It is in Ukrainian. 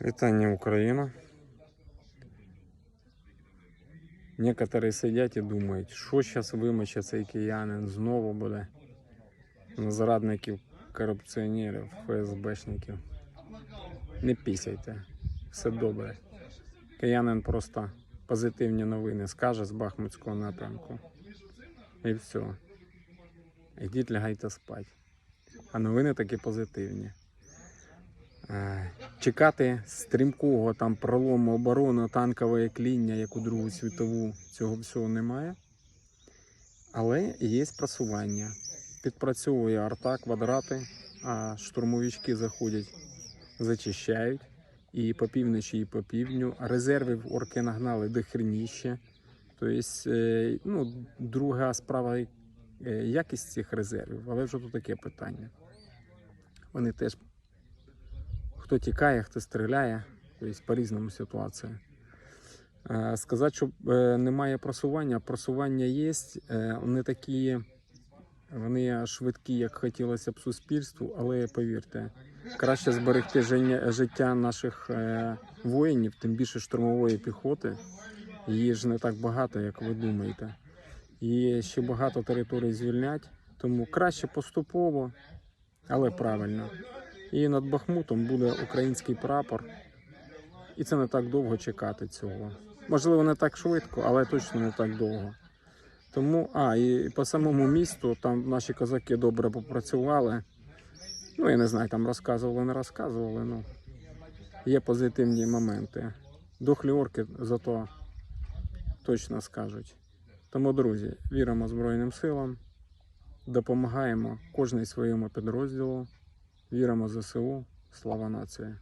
Вітання Україна. Некоторі сидять і думають, що зараз вимоче цей киянин знову буде на зрадників, корупціонерів, ФСБшників. Не пісяйте, все добре. Киянин просто позитивні новини скаже з Бахмутського напрямку. І все. Ідіть лягайте спать. А новини такі позитивні. Е, Чекати стрімкого там пролому оборони танкової кління, як у Другу світову, цього всього немає. Але є просування. Підпрацьовує арта, квадрати, а штурмовички заходять, зачищають. І по півночі, і по півдню. Резервів орки нагнали до. Тобто, е, ну, друга справа е, якість цих резервів, але вже тут таке питання. Вони теж хто тікає, хто стріляє, тобто по-різному ситуація. Е, Сказати, що е, немає просування, просування є, е, вони такі, вони швидкі, як хотілося б суспільству, але повірте, краще зберегти життя наших воїнів, тим більше штурмової піхоти. Її ж не так багато, як ви думаєте. І ще багато територій звільнять, тому краще поступово, але правильно. І над Бахмутом буде український прапор. І це не так довго чекати цього. Можливо, не так швидко, але точно не так довго. Тому, а, і по самому місту там наші козаки добре попрацювали. Ну, я не знаю, там розказували, не розказували. Ну, є позитивні моменти. Дохлі орки зато точно скажуть. Тому, друзі, віримо Збройним силам, допомагаємо кожній своєму підрозділу. Віримо ЗСУ. Слава нації!